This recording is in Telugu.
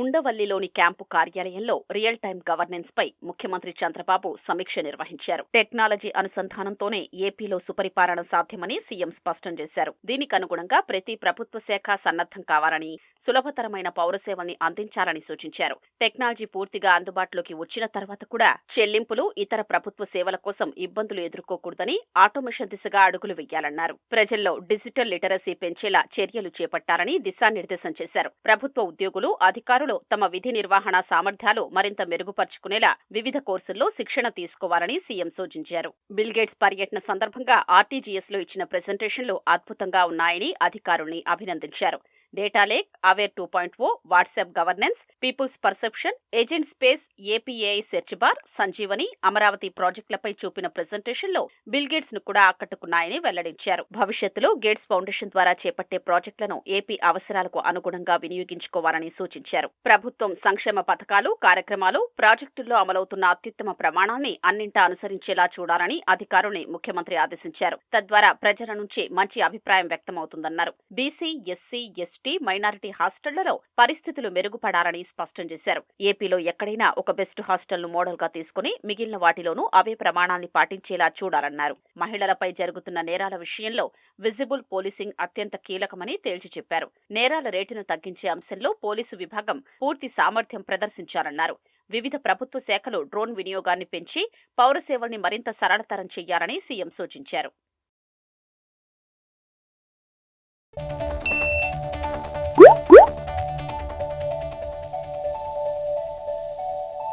ఉండవల్లిలోని క్యాంపు కార్యాలయంలో రియల్ టైం గవర్నెన్స్ పై ముఖ్యమంత్రి చంద్రబాబు సమీక్ష నిర్వహించారు. టెక్నాలజీ అనుసంధానంతోనే ఏపీలో సుపరిపాలన సాధ్యమని సీఎం స్పష్టం చేశారు. దీనికి అనుగుణంగా ప్రతి ప్రభుత్వ శాఖ సన్నద్ధం కావాలని సులభతరమైన పౌరసేవల్ని అందించాలని సూచించారు. టెక్నాలజీ పూర్తిగా అందుబాటులోకి వచ్చిన తర్వాత కూడా చెల్లింపులు ఇతర ప్రభుత్వ సేవల కోసం ఇబ్బందులు ఎదుర్కోకూడదని ఆటోమేషన్ దిశగా అడుగులు వేయాలన్నారు. ప్రజల్లో డిజిటల్ లిటరసీ పెంచేలా చర్యలు చేపట్టాలని దిశానిర్దేశం చేశారు. ప్రభుత్వ ఉద్యోగులు అధికారులు తమ విధి నిర్వహణ సామర్థ్యాలు మరింత మెరుగుపరుచుకునేలా వివిధ కోర్సుల్లో శిక్షణ తీసుకోవాలని సీఎం సూచించారు. బిల్గేట్స్ పర్యటన సందర్భంగా ఆర్టీజీఎస్లో ఇచ్చిన ప్రెజెంటేషన్లు అద్భుతంగా ఉన్నాయని అధికారుల్ని అభినందించారు. Data lake aware two point O WhatsApp governance people's perception agent space APAI search bar Sanjeevani Amaravati ప్రాజెక్టులపై చూపిన ప్రెజెంటేషన్లో బిల్ గేట్స్ను కూడా ఆకట్టుకున్నాయని వెల్లడించారు. భవిష్యత్తులో గేట్స్ ఫౌండేషన్ ద్వారా చేపట్టే ప్రాజెక్టులను ఏపీ అవసరాలకు అనుగుణంగా వినియోగించుకోవాలని సూచించారు. ప్రభుత్వం సంక్షేమ పథకాలు కార్యక్రమాలు ప్రాజెక్టుల్లో అమలవుతున్న అత్యుత్తమ ప్రమాణాన్ని అన్నింటా అనుసరించేలా చూడాలని అధికారుల్ని ముఖ్యమంత్రి ఆదేశించారు. తద్వారా ప్రజల నుంచి మంచి అభిప్రాయం వ్యక్తమవుతుందన్నారు. బీసీ ఎస్సీ ఎస్టీ మైనారిటీ హాస్టళ్ళలో పరిస్థితులు మెరుగుపడాలని స్పష్టం చేశారు. ఏపీలో ఎక్కడైనా ఒక బెస్ట్ హాస్టల్ను మోడల్గా తీసుకుని మిగిలిన వాటిలోనూ అవే ప్రమాణాల్ని పాటించేలా చూడాలన్నారు. మహిళలపై జరుగుతున్న నేరాల విషయంలో విజిబుల్ పోలీసింగ్ అత్యంత కీలకమని తేల్చి చెప్పారు. నేరాల రేటును తగ్గించే అంశంలో పోలీసు విభాగం పూర్తి సామర్థ్యం ప్రదర్శించాలన్నారు. వివిధ ప్రభుత్వ శాఖలు డ్రోన్ వినియోగాన్ని పెంచి పౌర సేవల్ని మరింత సరళతరం చేయాలని సీఎం సూచించారు.